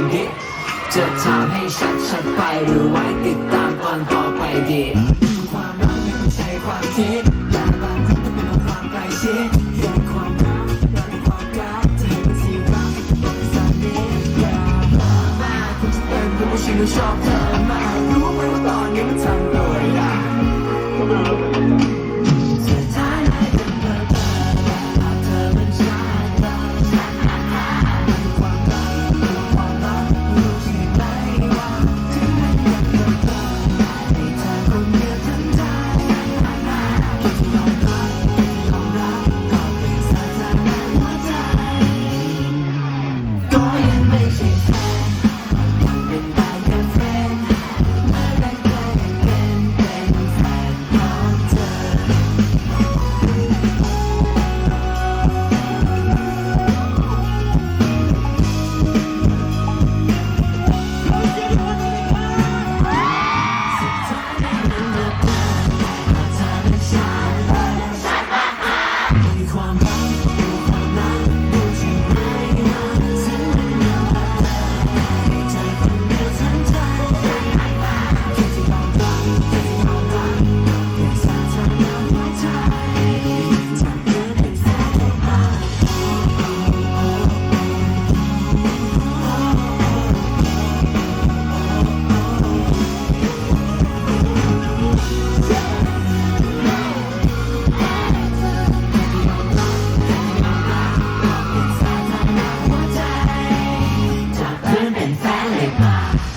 ำดิจะทำให้ชัดชัดไปหรือไว้ติดตามตอนต่อไปดีความรักไม่ใช่ความคิดและบางครั้งเป็นความใกล้ชิดฉันชอบเธอมากรู้ไหมว่าตอนนี้มันทำ 我也没心情。and Valley Pop.